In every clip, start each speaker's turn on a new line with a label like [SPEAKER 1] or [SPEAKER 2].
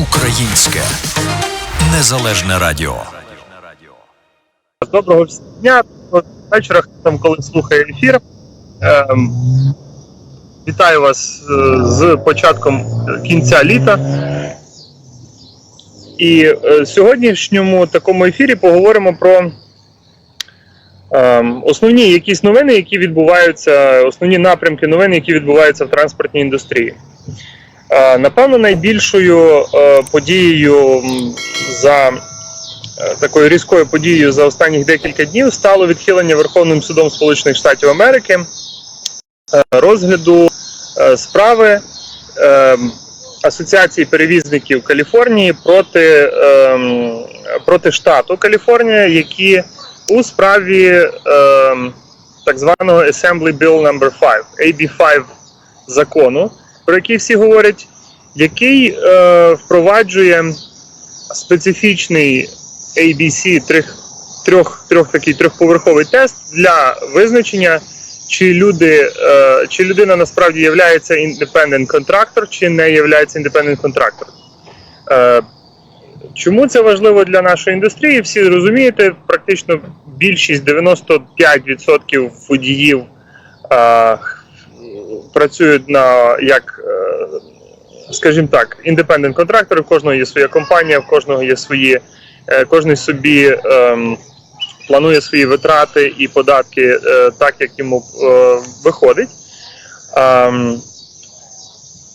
[SPEAKER 1] Українське незалежне радіо.
[SPEAKER 2] Доброго дня, вечора, там коли слухає ефір. Ем, вітаю вас е, з початком кінця літа. І е, в сьогоднішньому такому ефірі поговоримо про ем, основні якісь новини, які відбуваються, основні напрямки новин, які відбуваються в транспортній індустрії. Е, напевно, найбільшою е, подією за е, такою різкою подією за останніх декілька днів стало відхилення Верховним судом Сполучених Штатів Америки розгляду справи Асоціації перевізників Каліфорнії проти, проти штату Каліфорнія, які у справі так званого Assembly Bill No. 5, AB5 закону, про який всі говорять, який е, впроваджує специфічний ABC трьох, трьох, трьох такий трьохповерховий тест для визначення, чи люди, е, чи людина насправді є independent contractor, чи не є independent contractor. Е, Чому це важливо для нашої індустрії? Всі розумієте, практично більшість 95% водіїв е, працюють на як, е, скажімо так, індепендент контрактори, в кожного є своя компанія, в кожного є свої, е, кожен собі ем, планує свої витрати і податки е, так, як йому виходить. Ем,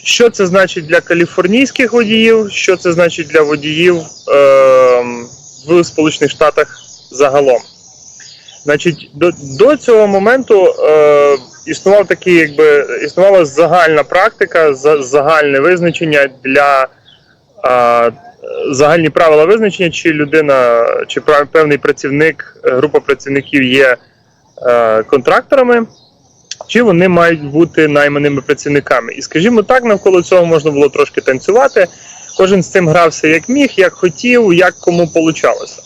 [SPEAKER 2] що це значить для каліфорнійських водіїв? Що це значить для водіїв ем, в Сполучених Штатах загалом? Значить, до, до цього моменту е, існував такий, якби існувала загальна практика, за, загальне визначення для е, загальні правила визначення, чи людина, чи певний працівник, група працівників є е, контракторами, чи вони мають бути найманими працівниками. І скажімо так, навколо цього можна було трошки танцювати. Кожен з цим грався як міг, як хотів, як кому получалося.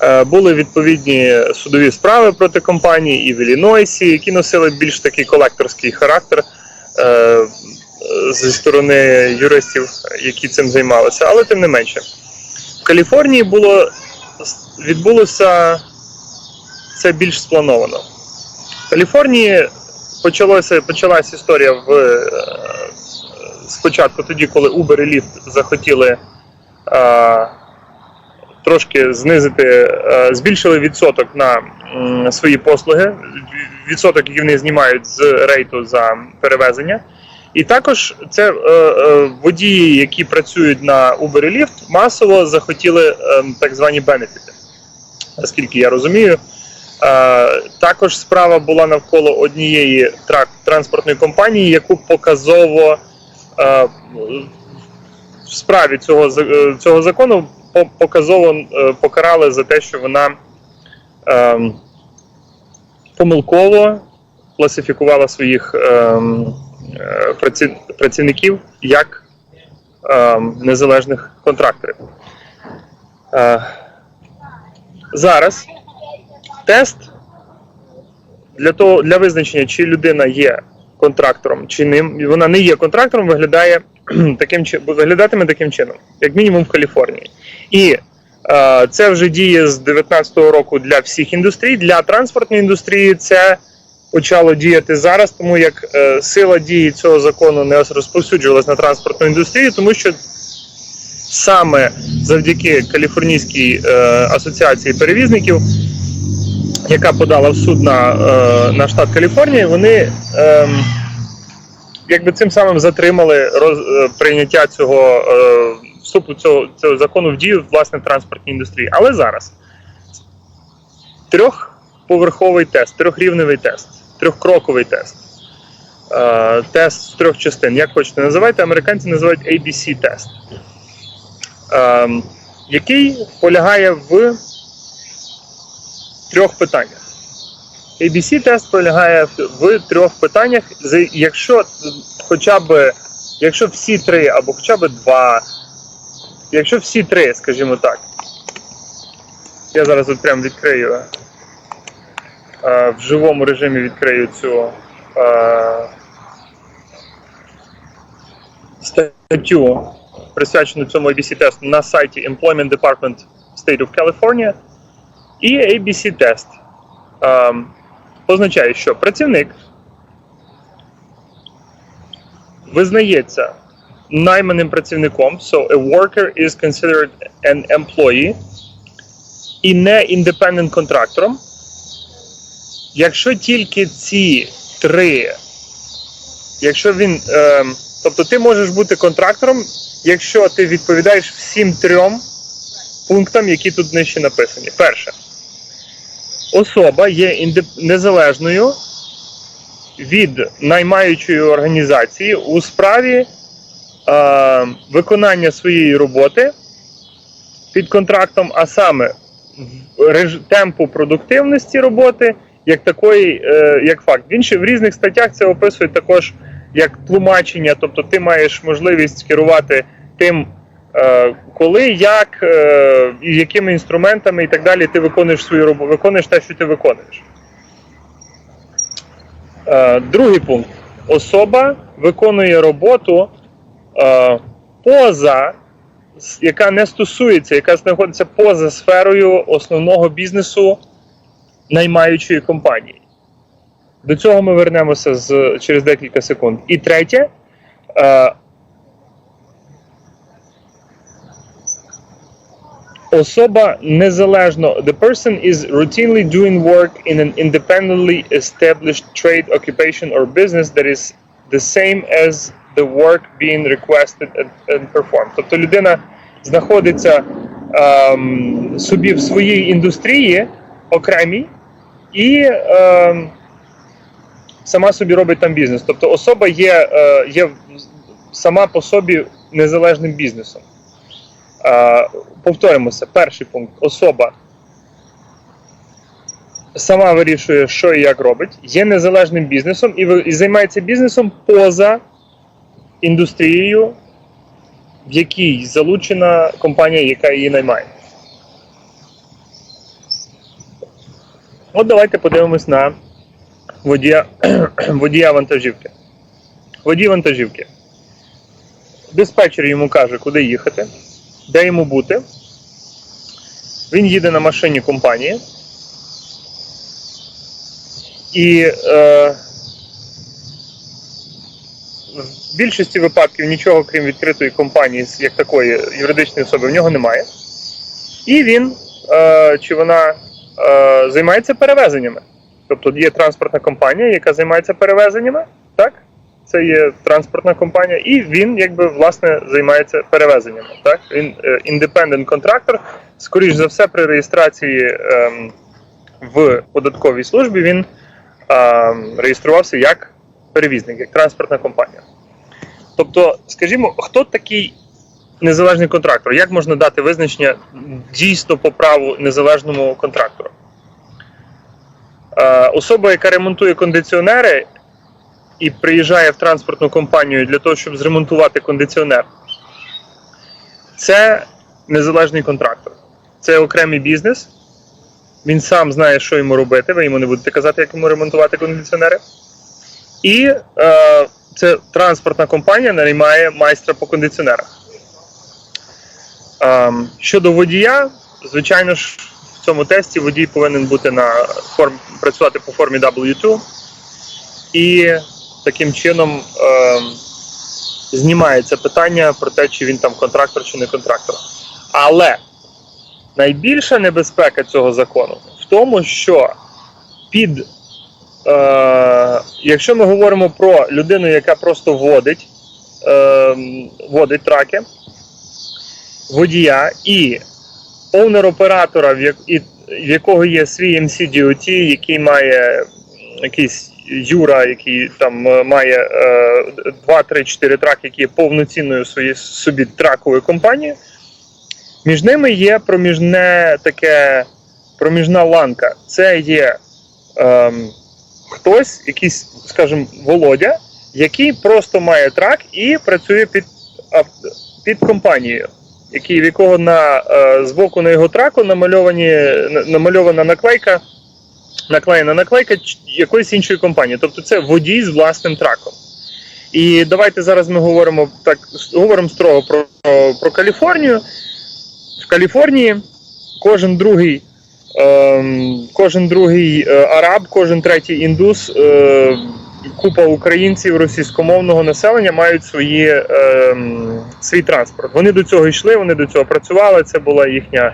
[SPEAKER 2] Е, Були відповідні судові справи проти компанії і в Іллінойсі, які носили більш такий колекторський характер е, зі сторони юристів, які цим займалися. Але тим не менше, в Каліфорнії було відбулося це більш сплановано. В Каліфорнії почалося, почалась історія в е, спочатку, тоді, коли Uber і Lyft захотіли. Трошки знизити, е, збільшили відсоток на свої послуги, відсоток, який вони знімають з рейту за перевезення. І також це е, е, водії, які працюють на Uber і Lyft, масово захотіли е, так звані бенефіти. Наскільки я розумію. Також справа була навколо однієї транспортної компанії, яку показово в справі цього, цього закону показово е, покарали за те, що вона ем, помилково класифікувала своїх ем, е, праці, працівників як ем, незалежних контракторів. Е, зараз тест для того для визначення, чи людина є контрактором, чи ним вона не є контрактором, виглядає таким виглядатиме таким чином, як мінімум в Каліфорнії. І е, це вже діє з 2019 року для всіх індустрій. Для транспортної індустрії це почало діяти зараз, тому як е, сила дії цього закону не розповсюджувалась на транспортну індустрію, тому що саме завдяки Каліфорнійській е, асоціації перевізників, яка подала в суд на, е, на штат Каліфорнія, вони. ем, якби цим самим затримали роз, е, прийняття цього е, вступу цього, цього закону в дію власне в транспортній індустрії. Але зараз трьохповерховий тест, трьохрівневий тест, трьохкроковий тест. Е, тест з трьох частин. Як хочете називайте, американці називають ABC тест. Е, який полягає в трьох питаннях. ABC-тест полягає в трьох питаннях. Якщо хоча б якщо всі три, або хоча б два, якщо всі три, скажімо так. Я зараз от прям відкрию е, в живому режимі відкрию цю е, статтю присвячену цьому ABC тесту на сайті Employment Department State of California. І ABC тест ем, означає, що працівник визнається найманим працівником, so a worker is considered an employee, і не індепендент контрактором, якщо тільки ці три, якщо він, ем, тобто ти можеш бути контрактором, якщо ти відповідаєш всім трьом пунктам, які тут нижче написані. Перше, особа є індеп- незалежною від наймаючої організації у справі е, виконання своєї роботи під контрактом, а саме темпу продуктивності роботи, як такої, е, як факт. В інших в різних статтях це описують також як тлумачення, тобто ти маєш можливість керувати тим, е, коли, як, е, якими інструментами і так далі ти виконуєш свою роботу, виконуєш те, що ти виконуєш. Е, Другий пункт. Особа виконує роботу е, поза, яка не стосується, яка знаходиться поза сферою основного бізнесу наймаючої компанії. До цього ми вернемося з, через декілька секунд. І третє. Е, Особа незалежно the person is routinely doing work in an independently established trade occupation or business that is the same as the work being requested and, and performed. Тобто людина знаходиться ем, собі в своїй індустрії окремій і ем, сама собі робить там бізнес. Тобто особа є, е, є сама по собі незалежним бізнесом. Е, повторимося, перший пункт. Особа сама вирішує, що і як робить, є незалежним бізнесом і, і займається бізнесом поза індустрією, в якій залучена компанія, яка її наймає. От давайте подивимось на водія, водія вантажівки. Водій вантажівки. Диспетчер йому каже, куди їхати, де йому бути. Він їде на машині компанії. І е, в більшості випадків нічого, крім відкритої компанії, як такої юридичної особи, в нього немає. І він е, чи вона е, займається перевезеннями. Тобто є транспортна компанія, яка займається перевезеннями, так? Це є транспортна компанія, і він якби власне займається перевезеннями. Так? Він індепендент контрактор. Скоріш за все, при реєстрації ем, в податковій службі він ем, реєструвався як перевізник, як транспортна компанія. Тобто, скажімо, хто такий незалежний контрактор? Як можна дати визначення дійсно по праву незалежному контрактору? Е, особа, яка ремонтує кондиціонери і приїжджає в транспортну компанію для того, щоб зремонтувати кондиціонер, це незалежний контрактор. Це окремий бізнес. Він сам знає, що йому робити. Ви йому не будете казати, як йому ремонтувати кондиціонери. І е, це транспортна компанія наймає майстра по кондиціонерах. Ем, щодо водія, звичайно ж, в цьому тесті водій повинен бути на форм, працювати по формі W2 і таким чином ем, знімається питання про те, чи він там контрактор чи не контрактор. Але найбільша небезпека цього закону в тому, що під, е, якщо ми говоримо про людину, яка просто водить, е, водить траки, водія і оунер-оператора, в, як, і, в якого є свій MCDOT, який має якийсь Юра, який там е, має е, 2, 3, 4 траки, які є повноцінною своєю собі траковою компанією. Між ними є проміжне таке проміжна ланка. Це є ем, хтось, якийсь, скажімо, Володя, який просто має трак і працює під, під компанією, який, в якого на, е, збоку на його траку намальовані, намальована наклейка, наклеєна наклейка якоїсь іншої компанії. Тобто це водій з власним траком. І давайте зараз ми говоримо так, говоримо строго про, про Каліфорнію. В Каліфорнії кожен другий, кожен другий е, араб, кожен третій індус, е, купа українців російськомовного населення мають свої, ем, свій транспорт. Вони до цього йшли, вони до цього працювали. Це була їхня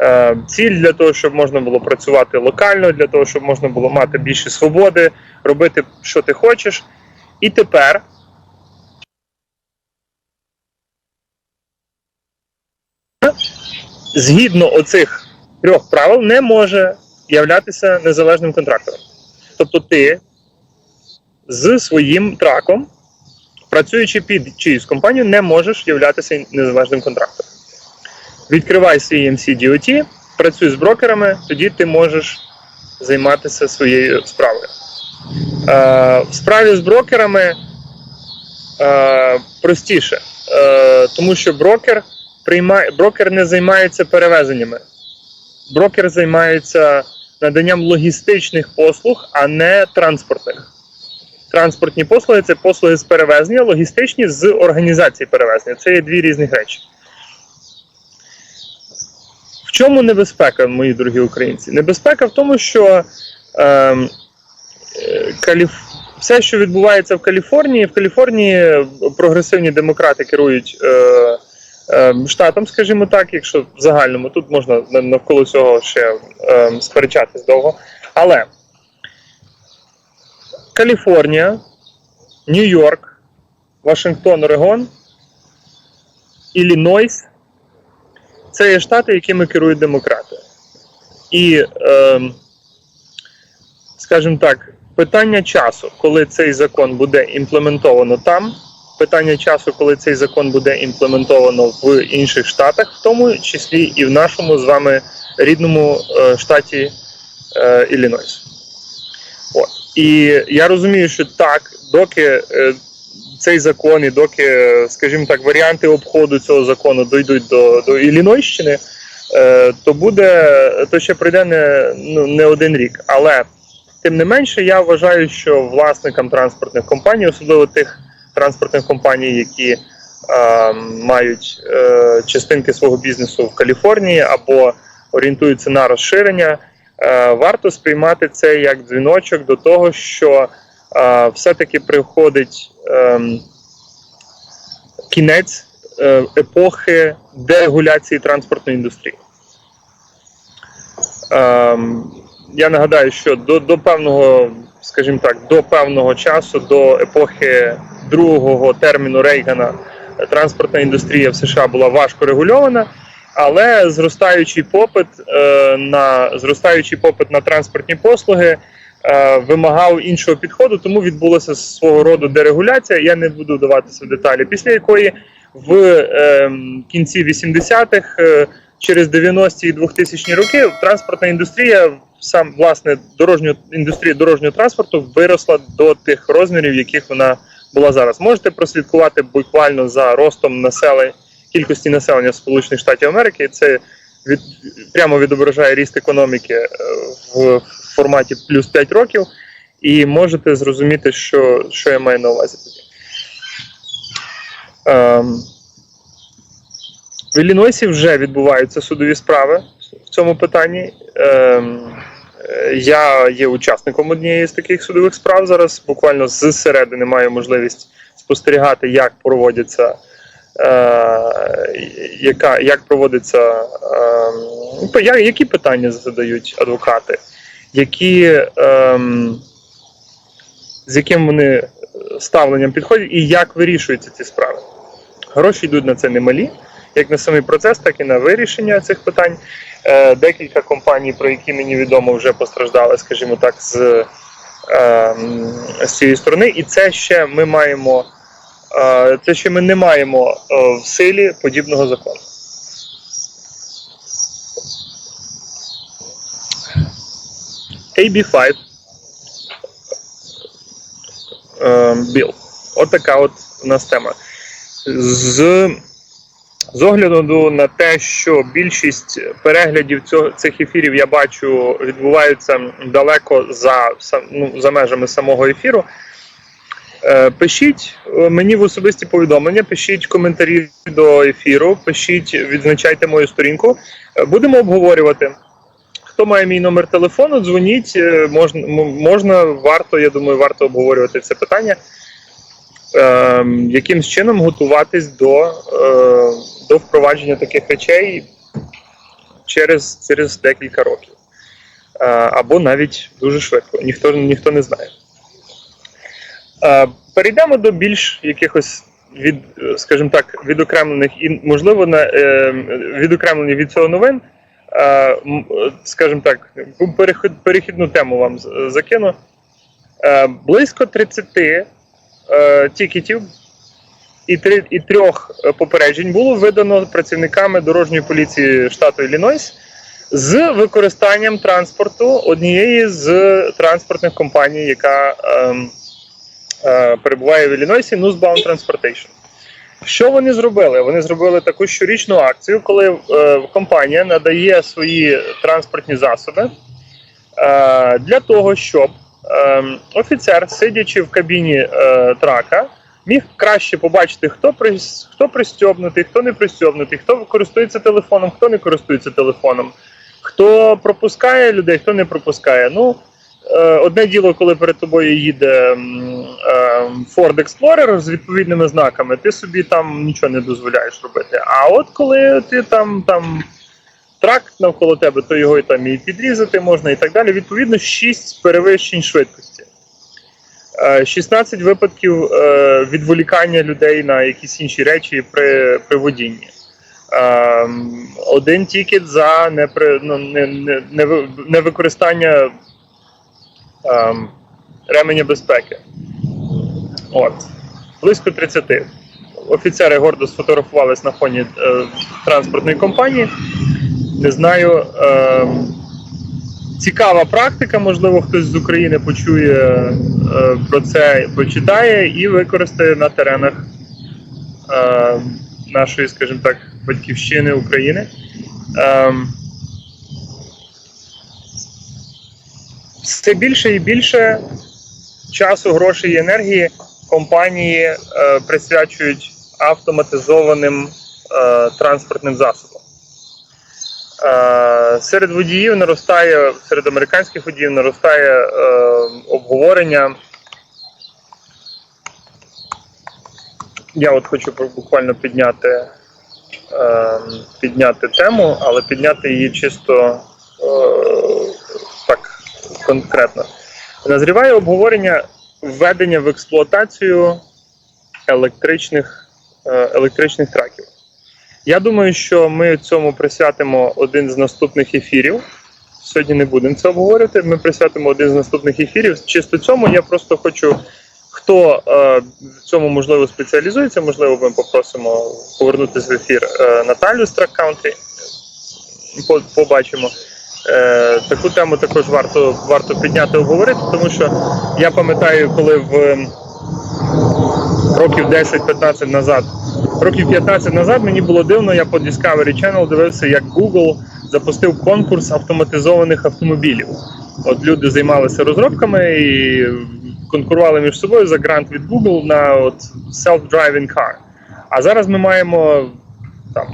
[SPEAKER 2] е, ціль для того, щоб можна було працювати локально, для того, щоб можна було мати більше свободи, робити, що ти хочеш. І тепер згідно оцих трьох правил не може являтися незалежним контрактором. Тобто ти з своїм траком, працюючи під чиюсь компанію, не можеш являтися незалежним контрактором. Відкривай свій MC DOT, працюй з брокерами, тоді ти можеш займатися своєю справою. Е, в справі з брокерами е, простіше, е, тому що брокер приймає, брокер не займається перевезеннями. Брокер займається наданням логістичних послуг, а не транспортних. Транспортні послуги це послуги з перевезення, логістичні з організації перевезення. Це є дві різні речі. В чому небезпека, мої дорогі українці? Небезпека в тому, що е, Каліф... все, що відбувається в Каліфорнії, в Каліфорнії прогресивні демократи керують е, е, штатом, скажімо так, якщо в загальному тут можна навколо цього ще е, сперечатись довго. Але Каліфорнія, Нью-Йорк, Вашингтон, Орегон, Іллінойс це є штати, якими керують демократи. І, е, скажімо так, питання часу, коли цей закон буде імплементовано там, питання часу, коли цей закон буде імплементовано в інших штатах, в тому числі і в нашому з вами рідному е, штаті е, Іллінойс. От. І я розумію, що так, доки е, цей закон і доки, скажімо так, варіанти обходу цього закону дійдуть до, до Іллінойщини, то буде, то ще пройде не, ну, не один рік. Але тим не менше, я вважаю, що власникам транспортних компаній, особливо тих транспортних компаній, які е, мають е, частинки свого бізнесу в Каліфорнії або орієнтуються на розширення, е, варто сприймати це як дзвіночок до того, що е, все-таки приходить ем, кінець е, епохи дерегуляції транспортної індустрії. Ем, я нагадаю, що до, до певного, скажімо так, до певного часу, до епохи другого терміну Рейгана, е, транспортна індустрія в США була важко регульована, але зростаючий попит е, на зростаючий попит на транспортні послуги е, вимагав іншого підходу, тому відбулася свого роду дерегуляція. Я не буду вдаватися в деталі, після якої в е, кінці 80-х, е, через 90-ті і 2000-ні роки, транспортна індустрія, сам власне дорожньо індустрія дорожнього транспорту виросла до тих розмірів, яких вона була зараз. Можете прослідкувати буквально за ростом населення кількості населення Сполучених Штатів Америки. Це від, прямо відображає ріст економіки е, в форматі плюс 5 років, і можете зрозуміти, що, що я маю на увазі тоді. Ем, в Іллінойсі вже відбуваються судові справи в цьому питанні. Ем, я є учасником однієї з таких судових справ зараз. Буквально зсередини маю можливість спостерігати, як проводяться. Е, яка, як проводиться, е, які питання задають адвокати, які, ем, з яким вони ставленням підходять і як вирішуються ці справи. Гроші йдуть на це немалі, як на самий процес, так і на вирішення цих питань. Е, Декілька компаній, про які мені відомо, вже постраждали, скажімо так, з, ем, з цієї сторони. І це ще ми маємо. Е, Це ще ми не маємо е, в силі подібного закону. AB5 е, Bill. От от у нас тема. З, з огляду на те, що більшість переглядів цього, цих ефірів я бачу відбуваються далеко за, ну, за межами самого ефіру. Е, Пишіть е, мені в особисті повідомлення, пишіть коментарі до ефіру, пишіть, відзначайте мою сторінку. Е, Будемо обговорювати. Хто має мій номер телефону, дзвоніть. Можна, можна, варто, я думаю, варто обговорювати це питання. Е, якимсь чином готуватись до, е, до впровадження таких речей через, через декілька років. Е, або навіть дуже швидко. Ніхто, ніхто не знає. Е, Перейдемо до більш якихось від, скажімо так, відокремлених і, можливо, на, е, відокремлені від цього новин. Е, Скажімо так, перехід, перехідну тему вам закину. Е, Близько 30 е, тікетів і, і трьох е, попереджень було видано працівниками дорожньої поліції штату Іллінойс з використанням транспорту однієї з транспортних компаній, яка ем, е, перебуває в Іллінойсі, Newsbound Transportation. Що вони зробили? Вони зробили таку щорічну акцію, коли е, компанія надає свої транспортні засоби е, для того, щоб е, офіцер, сидячи в кабіні е, трака, міг краще побачити, хто при, хто пристьобнутий, хто не пристьобнутий, хто користується телефоном, хто не користується телефоном, хто пропускає людей, хто не пропускає. Ну, е, одне діло, коли перед тобою їде е, Ford Explorer з відповідними знаками, ти собі там нічого не дозволяєш робити. А от коли ти там, там тракт навколо тебе, то його і там і підрізати можна і так далі. Відповідно, 6 перевищень швидкості. Е, 16 випадків е, відволікання людей на якісь інші речі при, при водінні. Ем, Один тікет за непри, ну, не, не, не, ви- невикористання ем, ременя безпеки. От. Близько 30. Офіцери гордо сфотографувались на фоні е, транспортної компанії. Не знаю. Е, цікава практика, можливо, хтось з України почує е, про це, почитає і використає на теренах е, нашої, скажімо так, батьківщини України. Е, все більше і більше часу, грошей і енергії компанії е, присвячують автоматизованим е, транспортним засобам. Е, серед водіїв наростає, серед американських водіїв наростає е, обговорення. Я от хочу буквально підняти, е, підняти тему, але підняти її чисто так конкретно. Назріває обговорення введення в експлуатацію електричних, електричних траків. Я думаю, що ми цьому присвятимо один з наступних ефірів. Сьогодні не будемо це обговорювати. Ми присвятимо один з наступних ефірів. Чисто цьому я просто хочу, хто е, в цьому можливо спеціалізується, можливо, ми попросимо повернутися в ефір е, Наталю з. Побачимо. Е, таку тему також варто, варто підняти обговорити, тому що я пам'ятаю, коли в років 10-15 назад, років 15 назад мені було дивно, я по Discovery Channel дивився, як Google запустив конкурс автоматизованих автомобілів. От люди займалися розробками і конкурували між собою за грант від Google на от self-driving car. А зараз ми маємо там.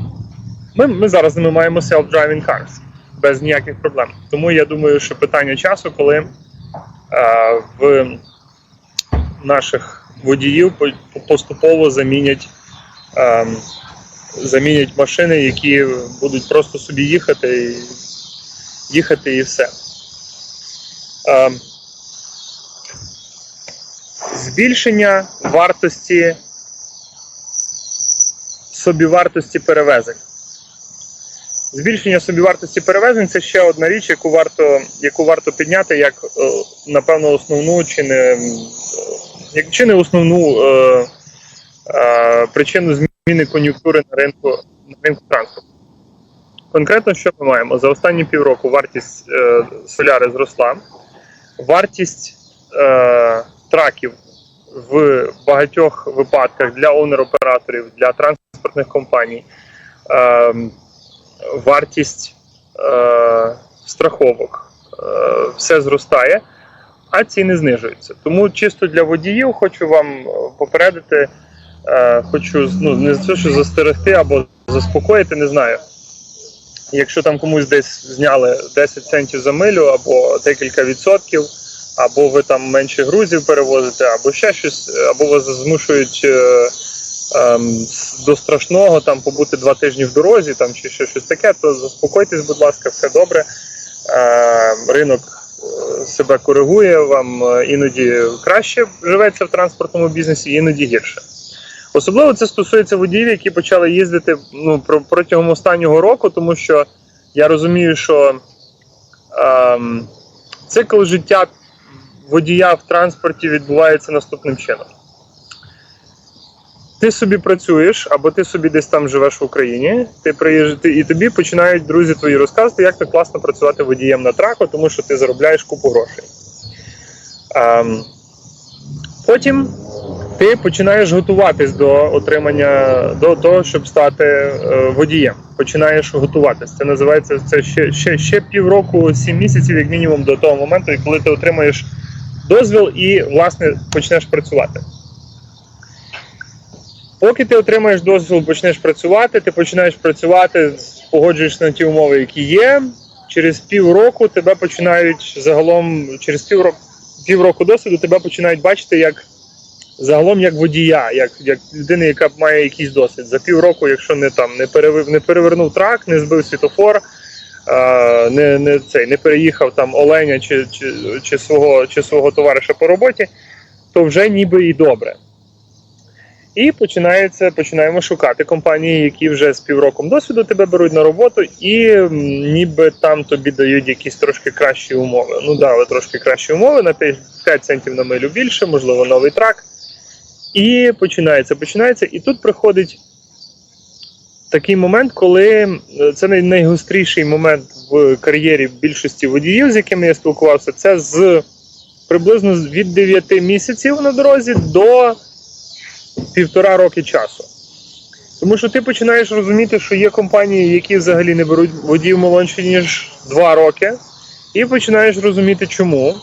[SPEAKER 2] Ми, ми зараз ми маємо self-driving cars без ніяких проблем. Тому я думаю, що питання часу, коли е, в наших водіїв поступово замінять, замінять машини, які будуть просто собі їхати і їхати і все. Е, збільшення вартості собівартості перевезень. Збільшення собівартості перевезень це ще одна річ, яку варто, яку варто підняти як е, напевно основну чи не, е, чи не основну е, причину зміни кон'юнктури на ринку на ринку транспорту. Конкретно, що ми маємо? За останні півроку вартість е, соляри зросла, вартість е, траків в багатьох випадках для онер-операторів, для транспортних компаній. Е, вартість е, страховок, е, все зростає. а ціни знижуються. Тому чисто для водіїв хочу вам е, попередити, е, хочу ну, не те, що застерегти або заспокоїти, не знаю. Якщо там комусь десь зняли 10 центів за милю або декілька відсотків, або ви там менше грузів перевозите, або ще щось, або вас змушують е, ем, до страшного там побути два тижні в дорозі, там чи ще щось таке, то заспокойтесь, будь ласка, все добре. Е, ринок е, себе коригує, вам е, іноді краще живеться в транспортному бізнесі, іноді гірше. Особливо це стосується водіїв, які почали їздити ну, про- протягом останнього року, тому що я розумію, що ем, цикл життя водія в транспорті відбувається наступним чином. Ти собі працюєш, або ти собі десь там живеш в Україні, ти приїжджаєш, ти, і тобі починають друзі твої розказувати, як так класно працювати водієм на траку, тому що ти заробляєш купу грошей. Ем, потім ти починаєш готуватись до отримання, до того, щоб стати е, водієм. Починаєш готуватись. Це називається це ще, ще, ще півроку, сім місяців, як мінімум, до того моменту, коли ти отримаєш дозвіл і, власне, почнеш працювати. Поки ти отримаєш дозвіл, почнеш працювати, ти починаєш працювати, погоджуєш на ті умови, які є. Через півроку тебе починають загалом, через півроку, півроку досвіду тебе починають бачити як загалом як водія, як, як людина, яка має якийсь досвід. За півроку, якщо не там не перевив, не перевернув трак, не збив світофор, е, не, не, цей, не переїхав там оленя чи, чи, чи, свого, чи свого товариша по роботі, то вже ніби і добре. І починається, починаємо шукати компанії, які вже з півроком досвіду тебе беруть на роботу, і ніби там тобі дають якісь трошки кращі умови. Ну дали трошки кращі умови на 5 5 центів на милю більше, можливо, новий трак. І починається, починається. І тут приходить такий момент, коли це найгостріший момент в кар'єрі більшості водіїв, з якими я спілкувався, це з приблизно від 9 місяців на дорозі до півтора роки часу. Тому що ти починаєш розуміти, що є компанії, які взагалі не беруть водіїв молодші, ніж 2 роки, і починаєш розуміти, чому.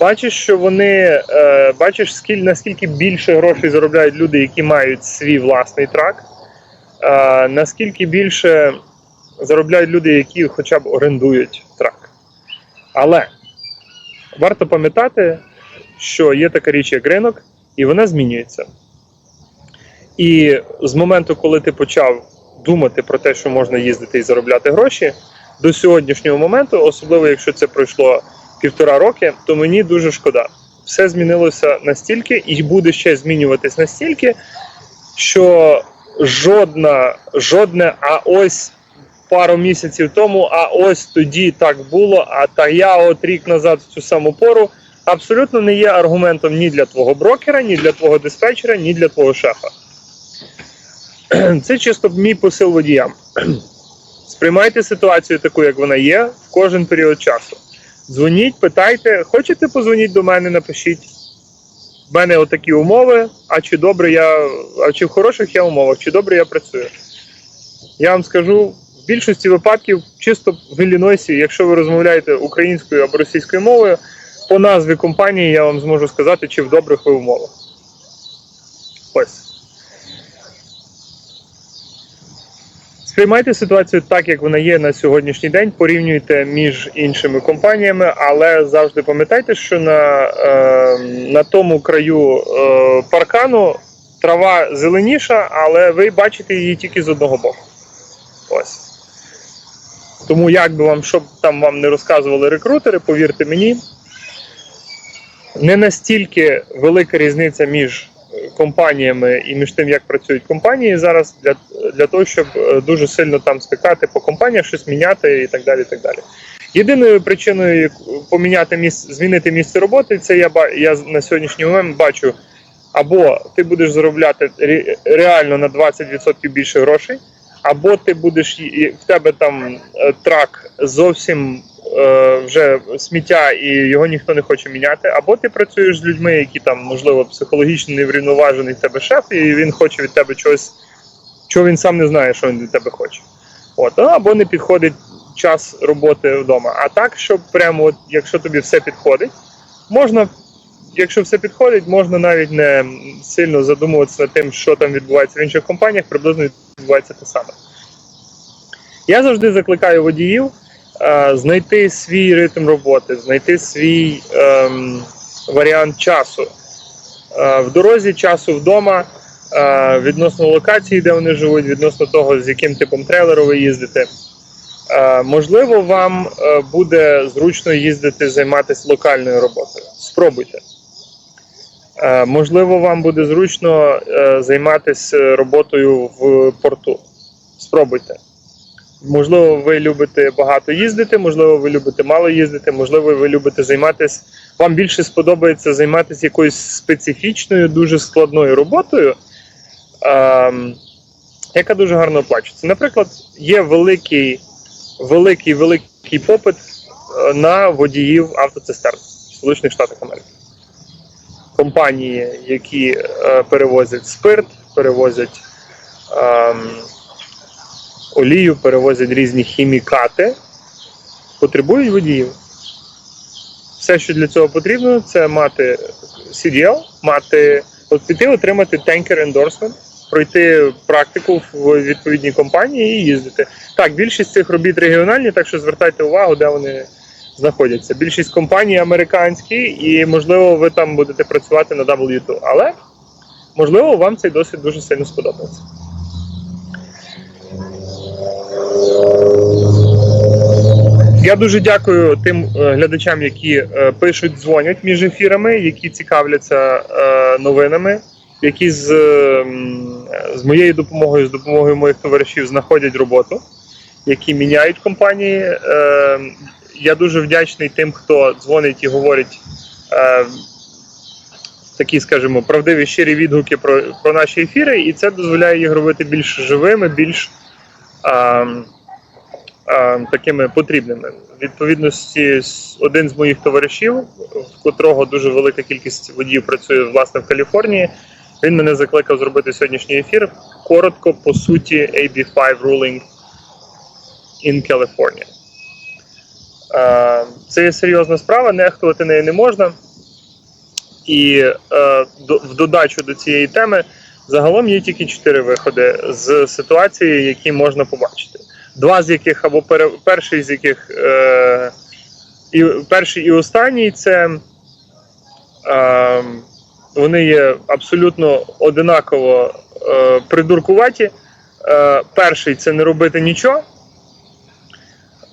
[SPEAKER 2] Бачиш, що вони е, бачиш, скіль, наскільки більше грошей заробляють люди, які мають свій власний трак, е, наскільки більше заробляють люди, які хоча б орендують трак. Але варто пам'ятати, що є така річ, як ринок, і вона змінюється. І з моменту, коли ти почав думати про те, що можна їздити і заробляти гроші, до сьогоднішнього моменту, особливо якщо це пройшло півтора роки, то мені дуже шкода. Все змінилося настільки і буде ще змінюватись настільки, що жодна, жодне, а ось пару місяців тому, а ось тоді так було, а та я от рік назад в цю саму пору абсолютно не є аргументом ні для твого брокера, ні для твого диспетчера, ні для твого шефа. Це чисто мій посил водіям. Сприймайте ситуацію таку, як вона є, в кожен період часу. Дзвоніть, питайте, хочете позвоніть до мене, напишіть. В мене отакі умови, а чи добре я, а чи в хороших я умовах, чи добре я працюю. Я вам скажу, в більшості випадків, чисто в Іллінойсі, якщо ви розмовляєте українською або російською мовою, по назві компанії я вам зможу сказати, чи в добрих ви умовах. Ось. Сприймайте ситуацію так, як вона є на сьогоднішній день, порівнюйте між іншими компаніями, але завжди пам'ятайте, що на, е, на тому краю е, паркану трава зеленіша, але ви бачите її тільки з одного боку. Ось. Тому як би вам, щоб там вам не розказували рекрутери, повірте мені, не настільки велика різниця між компаніями і між тим, як працюють компанії зараз, для, для того, щоб е, дуже сильно там скакати по компаніях, щось міняти і так далі. І так далі. Єдиною причиною поміняти місце, змінити місце роботи, це я, я на сьогоднішній момент бачу, або ти будеш заробляти ре- реально на 20% більше грошей, або ти будеш в тебе там е, трак зовсім е, вже сміття і його ніхто не хоче міняти, або ти працюєш з людьми, які там, можливо, психологічно неврівноважений в тебе шеф, і він хоче від тебе чогось, чого він сам не знає, що він від тебе хоче. От, ну, або не підходить час роботи вдома. А так, щоб прямо, от, якщо тобі все підходить, можна, якщо все підходить, можна навіть не сильно задумуватися над тим, що там відбувається в інших компаніях, приблизно відбувається те саме. Я завжди закликаю водіїв е, знайти свій ритм роботи, знайти свій ем, варіант часу. Е, в дорозі, часу вдома, е, відносно локації, де вони живуть, відносно того, з яким типом трейлеру ви їздите. Е, можливо, вам е, буде зручно їздити займатися локальною роботою. Спробуйте. Е, можливо, вам буде зручно е, займатися роботою в порту. Спробуйте. Можливо, ви любите багато їздити, можливо, ви любите мало їздити, можливо, ви любите займатися. Вам більше сподобається займатися якоюсь специфічною, дуже складною роботою, ем, яка дуже гарно оплачується. Наприклад, є великий, великий, великий попит е, на водіїв автоцистерн в Сполучених Штатах Америки. Компанії, які е, перевозять спирт, перевозять ем, олію, перевозять різні хімікати, потребують водіїв. Все, що для цього потрібно, це мати CDL, мати от піти отримати tanker endorsement, пройти практику в відповідній компанії і їздити. Так, більшість цих робіт регіональні, так що звертайте увагу, де вони знаходяться. Більшість компаній американські, і можливо, ви там будете працювати на W2, але можливо, вам цей досвід дуже сильно сподобається. Я дуже дякую тим е, глядачам, які е, пишуть, дзвонять між ефірами, які цікавляться е, новинами, які з, з моєю допомогою, з допомогою моїх товаришів знаходять роботу, які міняють компанії. Е, Я дуже вдячний тим, хто дзвонить і говорить е, такі, скажімо, правдиві щирі відгуки про, про наші ефіри, і це дозволяє їх робити більш живими, більш. е, а, такими потрібними. Відповідності один з моїх товаришів, в котрого дуже велика кількість водіїв працює власне в Каліфорнії. Він мене закликав зробити сьогоднішній ефір. Коротко, по суті, AB5 ruling in California. А, Це є серйозна справа, нехтувати нею не можна. І е, в додачу до цієї теми загалом є тільки чотири виходи з ситуації, які можна побачити два з яких або перший з яких е, і перший і останній це е, вони є абсолютно одинаково е, придуркуваті. Е, перший це не робити нічого.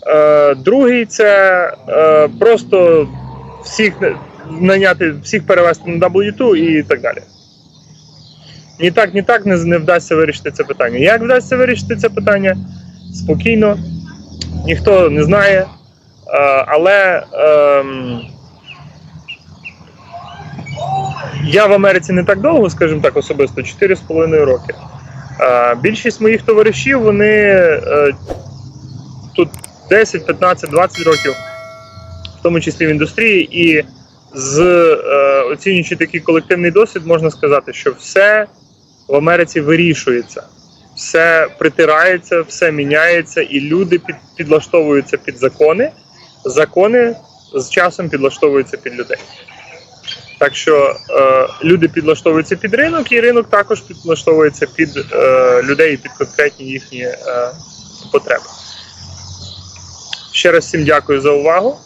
[SPEAKER 2] Е, другий це е, просто всіх наняти, всіх перевести на W2 і так далі. Ні так, ні так не, вдасться вирішити це питання. Як вдасться вирішити це питання? спокійно, ніхто не знає, е, але ем, я в Америці не так довго, скажімо так, особисто 4,5 роки. Більшість моїх товаришів, вони тут 10, 15, 20 років, в тому числі в індустрії, і з е, оцінюючи такий колективний досвід, можна сказати, що все в Америці вирішується все притирається, все міняється, і люди під, підлаштовуються під закони. Закони з часом підлаштовуються під людей. Так що е, люди підлаштовуються під ринок, і ринок також підлаштовується під е, людей під конкретні їхні е, потреби. Ще раз всім дякую за увагу.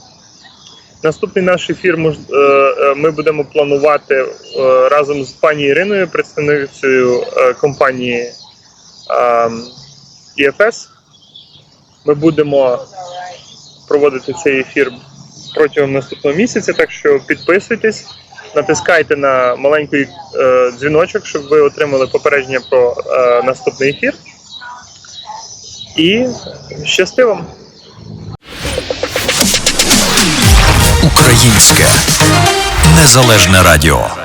[SPEAKER 2] Наступний наш ефір е, е, ми будемо планувати е, разом з пані Іриною, представницею компанії ем, ІФС. Ми будемо проводити цей ефір протягом наступного місяця, так що підписуйтесь, натискайте на маленький дзвіночок, щоб ви отримали попередження про наступний ефір. І щасти вам!
[SPEAKER 1] Українське незалежне радіо.